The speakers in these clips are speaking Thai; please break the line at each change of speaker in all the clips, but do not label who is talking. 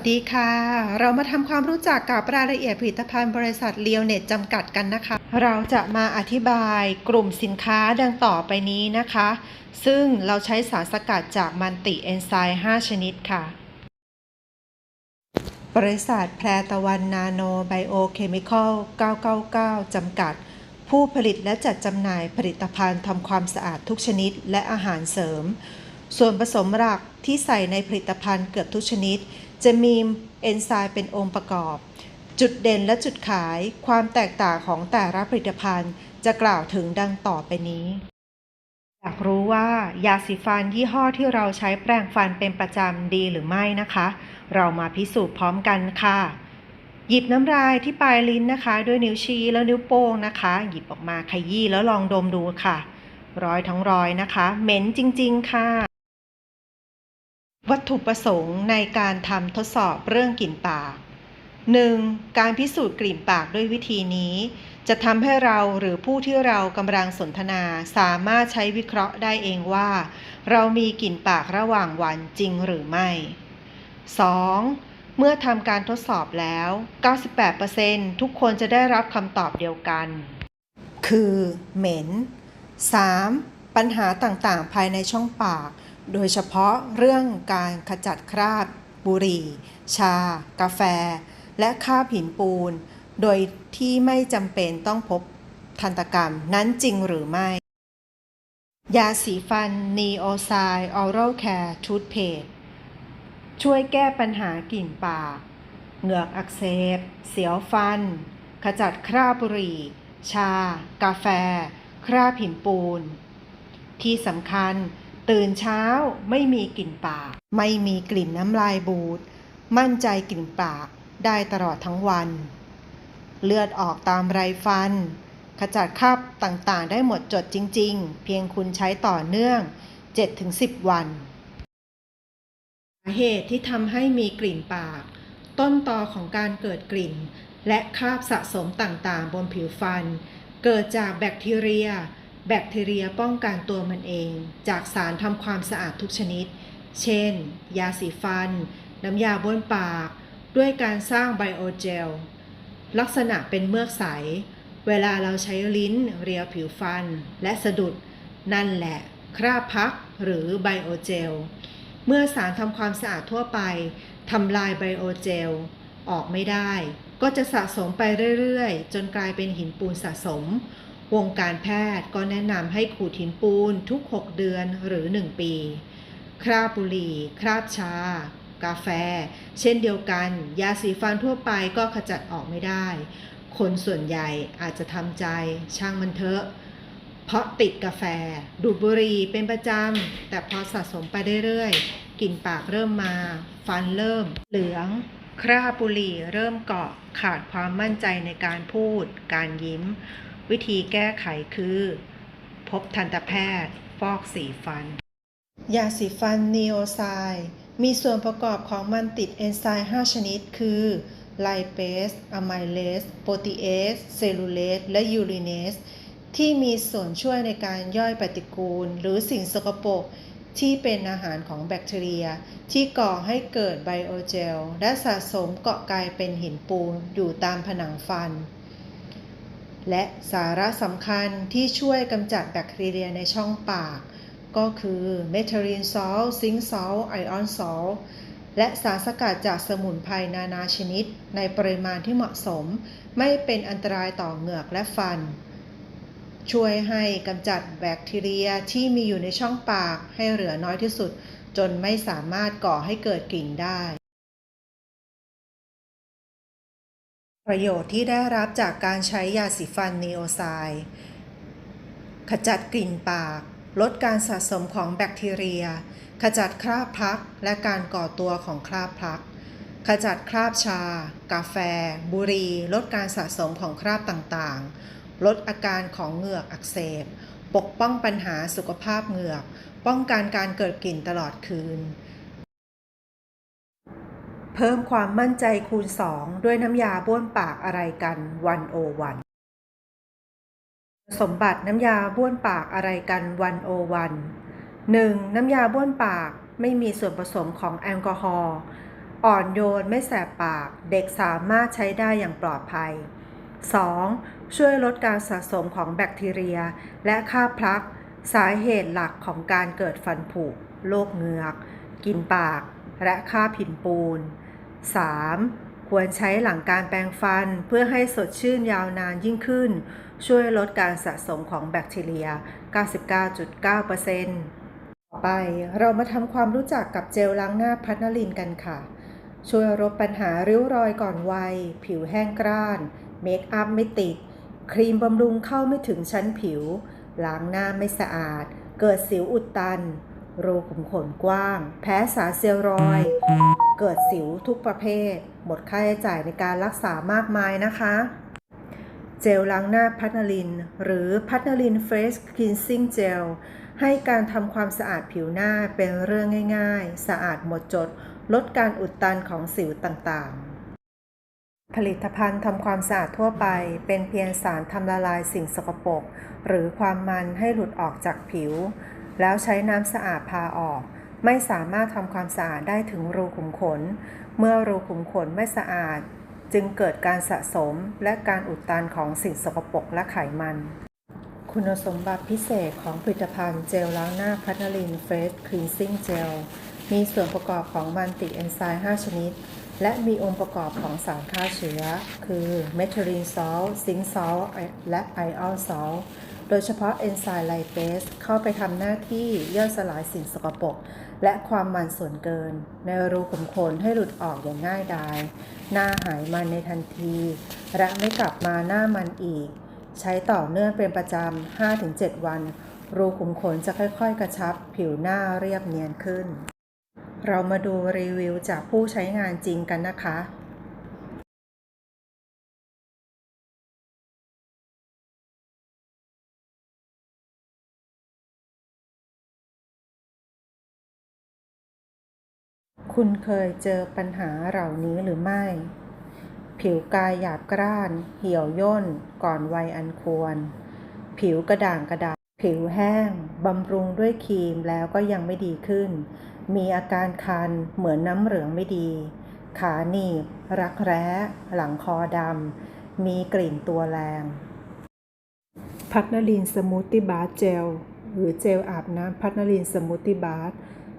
สวัสดีค่ะ เรามาทำความรู้จักกับรายละเอียดผลิตภัณฑ์บริษัทเลียวเน็ตจำกัดกันนะคะ เราจะมาอธิบายกลุ่มสินค้าดังต่อไปนี้นะคะ ซึ่งเราใช้สารสกัดจากมันติเอนไซม์ 5 ชนิดค่ะ บริษัทแพรตะวันนาโนไบโอเคมีคอล 999 จำกัด ผู้ผลิตและจัดจำหน่ายผลิตภัณฑ์ทำความสะอาดทุกชนิดและอาหารเสริม ส่วนผสมหลักที่ใส่ในผลิตภัณฑ์เกือบทุกชนิด จะมีเอนไซม์เป็นองค์ประกอบ จุดเด่นและจุดขายความแตกต่างของแต่ละผลิตภัณฑ์ จะกล่าวถึงดังต่อไปนี้ อยากรู้ว่ายาสีฟันยี่ห้อที่เราใช้แปรงฟันเป็นประจำดีหรือไม่นะคะ เรามาพิสูจน์พร้อมกันค่ะ หยิบน้ำลายที่ปลายลิ้นนะคะ ด้วยนิ้วชี้แล้วนิ้วโป้งนะคะ หยิบออกมาขยี้แล้วลองดมดูค่ะ ร้อยทั้งร้อยนะคะ เหม็นจริง ๆ ค่ะ วัตถุประสงค์ในการทำทดสอบเรื่องกลิ่นปาก 1. การพิสูจน์กลิ่นปากด้วยวิธีนี้ จะทำให้เราหรือผู้ที่เรากำลังสนทนาสามารถใช้วิเคราะห์ได้เองว่า เรามีกลิ่นปากระหว่างวันจริงหรือไม่ 2. เมื่อทำการทดสอบแล้ว 98%ทุกคนจะได้รับคำตอบเดียวกัน คือ เหม็น 3. ปัญหาต่างๆ ภายในช่องปาก โดยเฉพาะเรื่องการขจัดคราบบุหรี่ ชา กาแฟ และคราบหินปูน โดยที่ไม่จำเป็นต้องพบทันตกรรมนั้นจริงหรือไม่ ยาสีฟัน Neo s i Oral Care Toothpaste ช่วยแก้ปัญหากลิ่นปาก เหงือกอักเสบ เสียวฟัน ขจัดคราบบุหรี่ ชา กาแฟ คราบหินปูน ที่สำคัญ ตื่นเช้าไม่มีกลิ่นปาก ไม่มีกลิ่นน้ำลายบูด มั่นใจกลิ่นปากได้ตลอดทั้งวัน เลือดออกตามไรฟัน ขจัดคราบต่างๆ ได้หมดจดจริง ๆ เพียงคุณใช้ต่อเนื่อง 7-10 วันสาเหตุที่ทำให้มีกลิ่นปาก ต้นตอของการเกิดกลิ่น และคราบสะสมต่างๆ บนผิวฟัน เกิดจากแบคทีเรีย แบคทีเรียป้องกันตัวมันเอง จากสารทำความสะอาดทุกชนิด เช่น ยาสีฟัน น้ำยาบ้วนปาก ด้วยการสร้างไบโอเจล ลักษณะเป็นเมือกใส เวลาเราใช้ลิ้นเรียวผิวฟันและสะดุด นั่นแหละ คราบพักหรือไบโอเจล เมื่อสารทำความสะอาดทั่วไปทำลายไบโอเจล ออกไม่ได้ ก็จะสะสมไปเรื่อย ๆ จนกลายเป็นหินปูนสะสม วงการแพทย์ก็แนะนำให้ขูดหินปูนทุก 6 เดือนหรือ 1 ปี คราบบุหรี่ คราบชา กาแฟ เช่นเดียวกัน ยาสีฟันทั่วไปก็ขจัดออกไม่ได้ คนส่วนใหญ่อาจจะทำใจช่างมันเถอะ เพราะติดกาแฟ ดูดบุหรี่เป็นประจำ แต่พอสะสมไปเรื่อยๆกลิ่นปากเริ่มมา ฟันเริ่ม เหลืองคราบบุหรี่เริ่มเกาะขาดความมั่นใจในการพูด การยิ้ม วิธีแก้ไขคือ พบทันตแพทย์ ฟอกสีฟัน ยาสีฟันนีโอไซมีส่วนประกอบของมันติดเอนไซม์ 5 ชนิด คือไลเปสอะไมเลส โปรตีเอส เซลลูเลส และยูริเนส ที่มีส่วนช่วยในการย่อยปฏิกูล หรือสิ่งสกปรกที่เป็นอาหารของแบคทีเรีย ที่ก่อให้เกิดไบโอเจล และสะสมเกาะกลายเป็นหินปูนอยู่ตามผนังฟัน และสาระสำคัญที่ช่วยกำจัดแบคทีเรียในช่องปาก ก็คือเมทารินซอลซิงซอลไอออนซอลและสารสกัดจากสมุนไพรนานาชนิด ในปริมาณที่เหมาะสม ไม่เป็นอันตรายต่อเหงือกและฟัน ช่วยให้กำจัดแบคทีเรียที่มีอยู่ในช่องปากให้เหลือน้อยที่สุด จนไม่สามารถก่อให้เกิดกลิ่นได้ ประโยชน์ที่ได้รับจากการใช้ยาสีฟันนีโอไซด์ขจัดกลิ่นปาก ลดการสะสมของแบคทีเรีย ขจัดคราบพลัก และการก่อตัวของคราบพลัก ขจัดคราบชา กาแฟ บุหรี่ ลดการสะสมของคราบต่างๆ ลดอาการของเหงือกอักเสบ ปกป้องปัญหาสุขภาพเหงือก ป้องกันการเกิดกลิ่นตลอดคืน พิ่มความมั่นใจคูณ 2 ด้วยน้ำยาบ้วนปากอะไรกันวันโอวันสมบัติน้ำยาบ้วนปากอะไรกันวันโอวัน 1. น้ำยาบ้วนปากไม่มีส่วนผสมของแอลกอฮอล์อ่อนโยนไม่แสบปาก เด็กสามารถใช้ได้อย่างปลอดภัย 2. ช่วยลดการสะสมของแบคทีเรีย และค่าพลัก สาเหตุหลักของการเกิดฟันผุโรคเหงือก กินปาก และค่าผินปูน 3. ควรใช้หลังการแปรงฟันเพื่อให้สดชื่นยาวนานยิ่งขึ้น ช่วยลดการสะสมของแบคทีเรีย 99.9%ต่อไปเรามาทำความรู้จักกับเจลล้างหน้าพัทนลินกันค่ะ ช่วยลดปัญหาริ้วรอยก่อนวัย ผิวแห้งกร้าน เมคอัพไม่ติด ครีมบำรุงเข้าไม่ถึงชั้นผิว ล้างหน้าไม่สะอาด เกิดสิวอุดตัน รูขุมขนกว้าง แพ้สารเซลลอย เกิดสิวทุกประเภท หมดค่าใช้จ่ายในการรักษามากมายนะคะ เจลล้างหน้าพัทนลิน หรือพัทนลินเฟสคลีนซิ่งเจลให้การทำความสะอาดผิวหน้าเป็นเรื่องง่าย ๆ สะอาดหมดจด ลดการอุดตันของสิวต่างๆ ผลิตภัณฑ์ทำความสะอาดทั่วไป เป็นเพียงสารทำละลายสิ่งสกปรกหรือความมันให้หลุดออกจากผิว แล้วใช้น้ำสะอาดพาออก ไม่สามารถทำความสะอาดได้ถึงรูขุมขน เมื่อรูขุมขนไม่สะอาด จึงเกิดการสะสมและการอุดตันของสิ่งสกปรกและไขมัน คุณสมบัติพิเศษของผลิตภัณฑ์เจลล้างหน้าพัทนลินเฟสคลีนซิ่งเจลมีส่วนประกอบของมันติเอนไซม์ 5 ชนิด และมีองค์ประกอบของสารฆ่าเชื้อ คือเมทิลีนซอลซิงซอลและไอออนซอล โดยเฉพาะเอนไซม์ไลเปสเข้าไปทำหน้าที่ย่อยสลายสิ่งสกปรกและความมันส่วนเกิน ในรูขุมขนให้หลุดออกอย่างง่ายดายหน้าหายมันในทันที และไม่กลับมาหน้ามันอีก ใช้ต่อเนื่องเป็นประจำ 5-7 วัน รูขุมขนจะค่อยๆ กระชับ ผิวหน้าเรียบเนียนขึ้น เรามาดูรีวิวจากผู้ใช้งานจริงกันนะคะ คุณเคยเจอปัญหาเหล่านี้หรือไม่ ผิวกายหยาบกร้าน เหี่ยวย่น ก่อนวัยอันควร ผิวกระด่างกระดาษผิวแห้ง บำรุงด้วยครีมแล้วก็ยังไม่ดีขึ้น มีอาการคันเหมือนน้ำเหลืองไม่ดี ขาหนีบ รักแร้ หลังคอดำ มีกลิ่นตัวแรง พัทนลินสมูทตี้บาร์เจล หรือเจลอาบน้ำพัทนลินสมูทตี้บาร์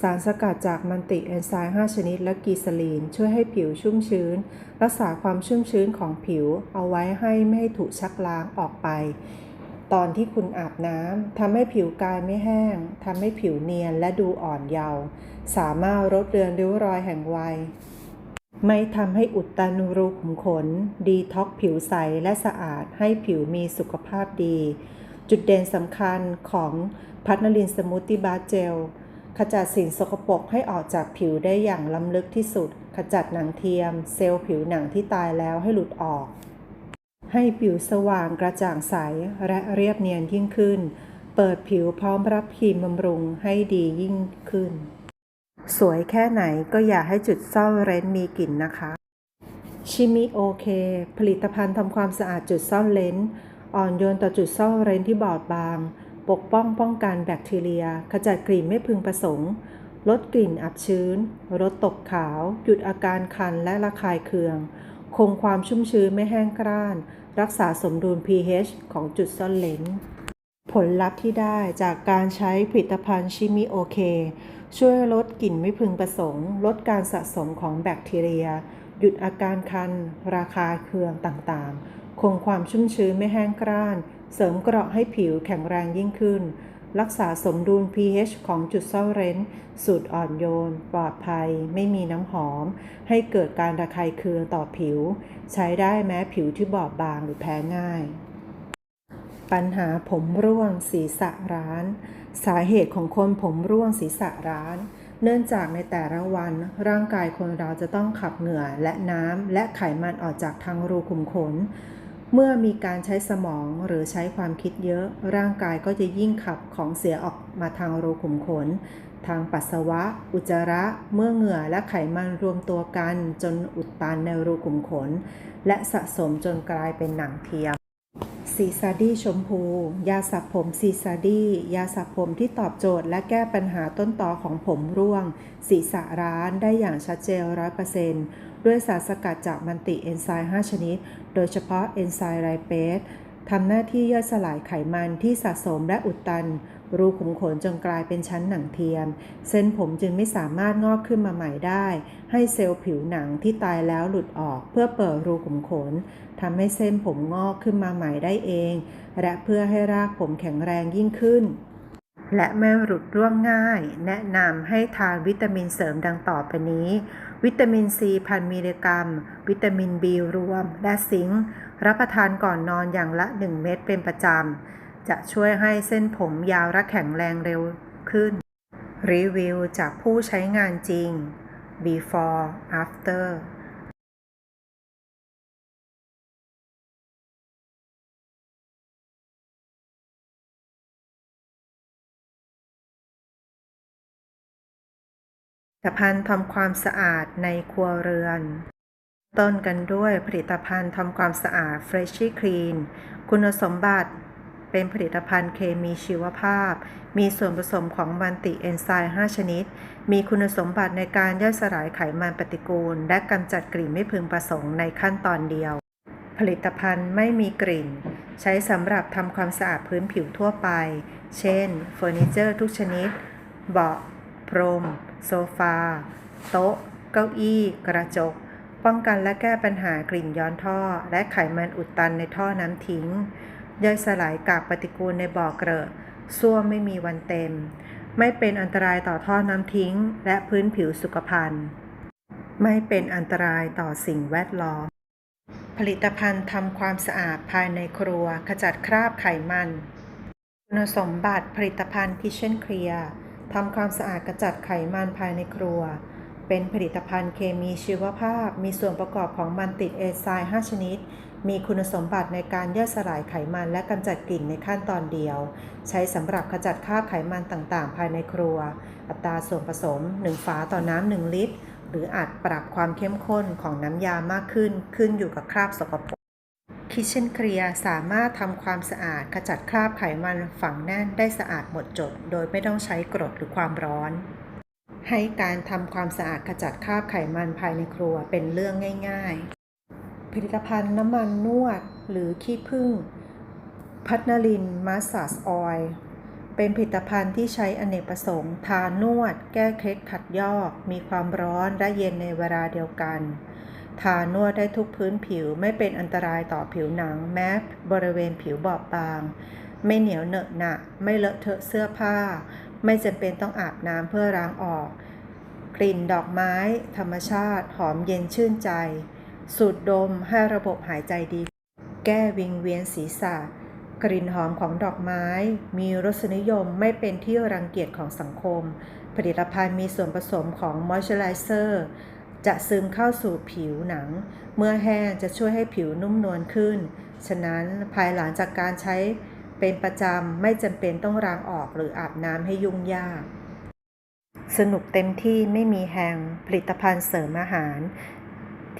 สารสกัดจากมันติเอนไซม์5ชนิด และกีซาลีน ช่วยให้ผิวชุ่มชื้น รักษาความชุ่มชื้นของผิว เอาไว้ให้ไม่ให้ถูกชักล้างออกไป ตอนที่คุณอาบน้ำทำให้ผิวกายไม่แห้งทำให้ผิวเนียนและดูอ่อนเยาว์สามารถลดเรือนริ้วรอยแห่งวัยไม่ทำให้อุดตันรูขุมขน ดีท็อกผิวใสและสะอาดให้ผิวมีสุขภาพดี จุดเด่นสำคัญของพัทนลินสมูทตี้บาร์เจล ขจัดสิ่งสกปรกให้ออกจากผิวได้อย่างล้ำลึกที่สุด ขจัดหนังเทียม เซลล์ผิวหนังที่ตายแล้วให้หลุดออก ให้ผิวสว่างกระจ่างใสและเรียบเนียนยิ่งขึ้น เปิดผิวพร้อมรับครีมบำรุงให้ดียิ่งขึ้น สวยแค่ไหนก็อย่าให้จุดซ่อนเร้นมีกลิ่นนะคะ ชิมิโอเค ผลิตภัณฑ์ทำความสะอาดจุดซ่อนเลนอ่อนโยนต่อจุดซ่อนเร้นที่บอบบาง ปกป้องป้องกันแบคทีเรีย ขจัดกลิ่นไม่พึงประสงค์ ลดกลิ่นอับชื้น ลดตกขาว หยุดอาการคันและระคายเคือง คงความชุ่มชื้นไม่แห้งกร้าน รักษาสมดุล pH ของจุดซ่อนเลนผลลัพธ์ที่ได้จากการใช้ผลิตภัณฑ์ชิมิโอเค ช่วยลดกลิ่นไม่พึงประสงค์ ลดการสะสมของแบคทีเรีย หยุดอาการคัน ราคาเคืองต่างๆ คงความชุ่มชื้นไม่แห้งกร้าน เสริมเกราะให้ผิวแข็งแรงยิ่งขึ้น รักษาสมดุล pH ของจุดซ่อนเร้น สูตรอ่อนโยน ปลอดภัย ไม่มีน้ำหอม ให้เกิดการระคายเคืองต่อผิว ใช้ได้แม้ผิวที่บอบบางหรือแพ้ง่าย ปัญหาผมร่วงศีรษะร้าน สาเหตุของคนผมร่วงศีรษะร้านเนื่องจากในแต่ละวันร่างกายคนเราจะต้องขับเหงื่อและน้ำและไขมันออกจากทางรูขุมขน เมื่อมีการใช้สมองหรือใช้ความคิดเยอะ ร่างกายก็จะยิ่งขับของเสียออกมาทางรูขุมขน ทางปัสสาวะ อุจจาระ เมื่อเหงื่อและไขมันรวมตัวกัน จนอุดตันในรูขุมขน และสะสมจนกลายเป็นหนังเทียม ซีซาดี้ชมพู ยาสระผมซีซาดี้ยาสระผมที่ตอบโจทย์และแก้ปัญหาต้นตอของผมร่วง ศีรษะร้านได้อย่างชัดเจนร้อยเปอร์เซนต์ด้วยสารสกัดจากมันติเอนไซม์5 ชนิด โดยเฉพาะเอนไซม์ไรเปสทำหน้าที่ย่อยสลายไขมันที่สะสมและอุดตัน รูขุมขนจนกลายเป็นชั้นหนังเทียม เส้นผมจึงไม่สามารถงอกขึ้นมาใหม่ได้ ให้เซลล์ผิวหนังที่ตายแล้วหลุดออกเพื่อเปิดรูขุมขนทำให้เส้นผมงอกขึ้นมาใหม่ได้เอง และเพื่อให้รากผมแข็งแรงยิ่งขึ้น และไม่หลุดร่วงง่าย แนะนำให้ทานวิตามินเสริมดังต่อไปนี้ วิตามินซีพันมิลลิกรัม วิตามินบีรวม และซิงค์รับประทานก่อนนอนอย่างละ 1 เม็ดเป็นประจำ จะช่วยให้เส้นผมยาวและแข็งแรงเร็วขึ้น รีวิวจากผู้ใช้งานจริง before after ผลิตภัณฑ์ทำความสะอาดในครัวเรือน ต้นกันด้วยผลิตภัณฑ์ทำความสะอาด Freshy Clean คุณสมบัติ เป็นผลิตภัณฑ์เคมีชีวภาพ มีส่วนผสมของมันติเอนไซม์ 5 ชนิด มีคุณสมบัติในการย่อยสลายไขมันปฏิกูล และกำจัดกลิ่นไม่พึงประสงค์ในขั้นตอนเดียว ผลิตภัณฑ์ไม่มีกลิ่น ใช้สำหรับทำความสะอาดพื้นผิวทั่วไป เช่น เฟอร์นิเจอร์ทุกชนิด เบาะ พรม โซฟา โต๊ะ เก้าอี้ กระจกป้องกันและแก้ปัญหากลิ่นย้อนท่อ และไขมันอุดตันในท่อน้ำทิ้ง ย่อยสลายกากปฏิกูลในบ่อเกลอะส้วมไม่มีวันเต็ม ไม่เป็นอันตรายต่อท่อน้ำทิ้ง และพื้นผิวสุขภัณฑ์ ไม่เป็นอันตรายต่อสิ่งแวดล้อม ผลิตภัณฑ์ทำความสะอาดภายในครัวขจัดคราบไขมัน คุณสมบัติผลิตภัณฑ์ Kitchen Clear ทำความสะอาดกระจัดไขมันภายในครัว เป็นผลิตภัณฑ์เคมีชีวภาพ มีส่วนประกอบของมันติดเอนไซม์5ชนิด มีคุณสมบัติในการย่อยสลายไขมันและกำจัดกลิ่นในขั้นตอนเดียว ใช้สำหรับขจัดคราบไขมันต่างๆ ภายในครัว อัตราส่วนผสม 1 ฝาต่อน้ำ1ลิตร หรืออาจปรับความเข้มข้นของน้ำยามากขึ้น ขึ้นอยู่กับคราบสกปรก Kitchen Clear สามารถทำความสะอาดขจัดคราบไขมันฝังแน่นได้สะอาดหมดจด โดยไม่ต้องใช้กรดหรือความร้อน ให้การทำความสะอาดขจัดคราบไขมันภายในครัวเป็นเรื่องง่าย ๆ ผลิตภัณฑ์น้ำมันนวด หรือขี้ผึ้งพัทนาลินมาสซาสออยล์เป็นผลิตภัณฑ์ที่ใช้อเนกประสงค์ทานวด แก้เคล็ดขัดยอก มีความร้อนและเย็นในเวลาเดียวกัน ทานวดได้ทุกพื้นผิวไม่เป็นอันตรายต่อผิวหนัง แม้บริเวณผิวบอบบาง ไม่เหนียวเหนอะหนะ ไม่เลอะเทอะเสื้อผ้า ไม่จำเป็นต้องอาบน้ำเพื่อล้างออก กลิ่นดอกไม้ ธรรมชาติ หอมเย็นชื่นใจ สูดดมให้ระบบหายใจดี แก้วิงเวียนศีรษะ กลิ่นหอมของดอกไม้ มีรสนิยมไม่เป็นที่รังเกียจของสังคม ผลิตภัณฑ์มีส่วนผสมของมอยเจอไรเซอร์จะซึมเข้าสู่ผิวหนัง เมื่อแห้งจะช่วยให้ผิวนุ่มนวลขึ้น ฉะนั้นภายหลังจากการใช้เป็นประจำไม่จำเป็นต้องล้างออกหรืออาบน้ำให้ยุ่งยาก สนุกเต็มที่ไม่มีแหงผลิตภัณฑ์เสริมอาหาร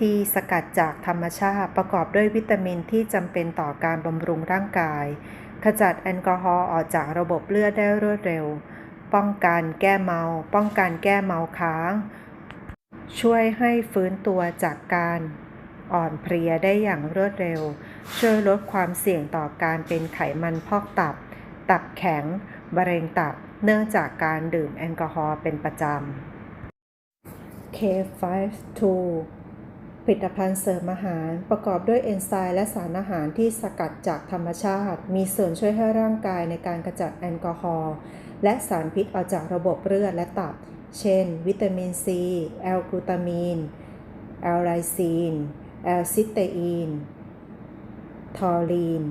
ที่สกัดจากธรรมชาติประกอบด้วยวิตามินที่จำเป็นต่อการบำรุงร่างกาย ขจัดแอลกอฮอล์ออกจากระบบเลือดได้รวดเร็ว ป้องกันแก้เมา ป้องกันแก้เมาค้าง ช่วยให้ฟื้นตัวจากการอ่อนเพลียได้อย่างรวดเร็ว ช่วยลดความเสี่ยงต่อการเป็นไขมันพอกตับ ตับแข็งมะเร็งตับ เนื่องจากการดื่มแอลกอฮอล์เป็นประจำ K52 ผลิตภัณฑ์เสริมอาหารประกอบด้วยเอนไซม์และสารอาหารที่สกัดจากธรรมชาติ มีส่วนช่วยให้ร่างกายในการกระจัดแอลกอฮอล์และสารพิษออกจากระบบเลือดและตับ เช่น วิตามินซีแอลกลูตามีนแอลไลซีนแอลซิเตอีนทอรีน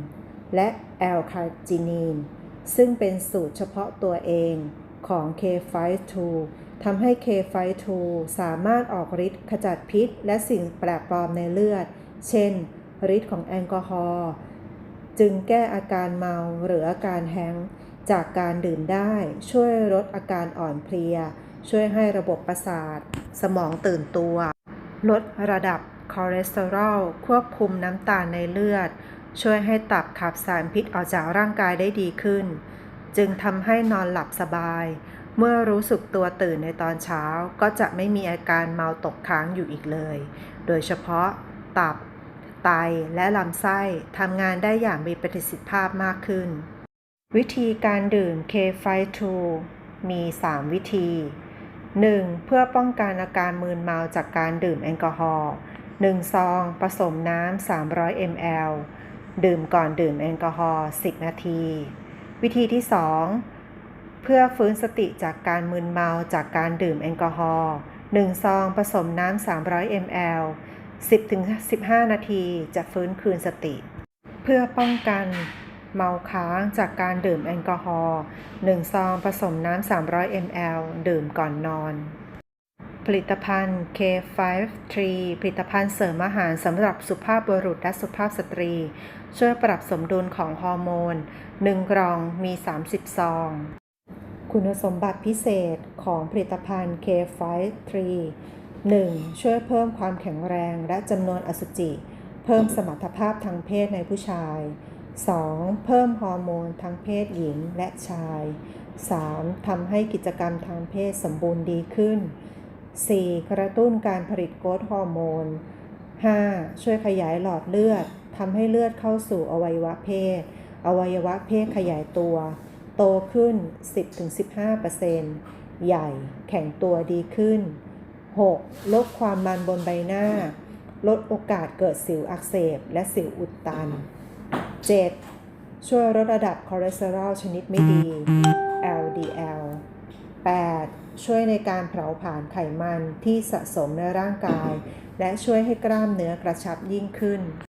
และแอลคาจินีน ซึ่งเป็นสูตรเฉพาะตัวเองของ K52 ทำให้ K52 สามารถออกฤทธิ์ขจัดพิษ และสิ่งแปลกปลอมในเลือด เช่นฤทธิ์ของแอลกอฮอล์จึงแก้อาการเมาหรืออาการแฮงจากการดื่มได้ช่วยลดอาการอ่อนเพลีย ช่วยให้ระบบประสาท สมองตื่นตัว ลดระดับคอเลสเตอรอลควบคุมน้ำตาลในเลือด ช่วยให้ตับขับสารพิษออกจากร่างกายได้ดีขึ้น จึงทำให้นอนหลับสบาย เมื่อรู้สึกตัวตื่นในตอนเช้าก็จะไม่มีอาการเมาตกค้างอยู่อีกเลย โดยเฉพาะตับ ไตและลำไส้ทำงานได้อย่างมีประสิทธิภาพมากขึ้น วิธีการดื่ม K5 มี 3 วิธี 1. เพื่อป้องกันอาการมึนเมาจากการดื่มแอลกอฮอล์ 1 ซอง ผสมน้ำ 300 ml ดื่มก่อนดื่มแอลกอฮอล์ 10 นาที วิธีที่ 2 เพื่อฟื้นสติจากการมึนเมาจากการดื่มแอลกอฮอล์1ซองผสมน้ำ 300 ml 10-15 นาทีจะฟื้นคืนสติ เพื่อป้องกันเมาค้างจากการดื่มแอลกอฮอล์1ซองผสมน้ำ 300 ml ดื่มก่อนนอน ผลิตภัณฑ์ K53 ผลิตภัณฑ์เสริมอาหารสำหรับสุภาพบุรุษและสุภาพสตรี ช่วยปรับสมดุลของฮอร์โมน 1 กล่องมี 30 ซอง คุณสมบัติพิเศษของผลิตภัณฑ์ K53 1. ช่วยเพิ่มความแข็งแรงและจำนวนอสุจิ เพิ่มสมรรถภาพทางเพศในผู้ชาย 2. เพิ่มฮอร์โมนทั้งเพศหญิงและชาย 3. ทำให้กิจกรรมทางเพศสมบูรณ์ดีขึ้น 4. กระตุ้นการผลิตโกรทฮอร์โมน 5. ช่วยขยายหลอดเลือดทำให้เลือดเข้าสู่อวัยวะเพศ อวัยวะเพศขยายตัว โตขึ้น 10-15%ใหญ่แข็งตัวดีขึ้น 6. ลดความมันบนใบหน้า ลดโอกาสเกิดสิวอักเสบและสิวอุดตัน 7. ช่วยลดระดับคอเลสเตอรอลชนิดไม่ดี LDL 8. ช่วยในการเผาผลาญไขมันที่สะสมในร่างกาย และช่วยให้กล้ามเนื้อกระชับยิ่งขึ้น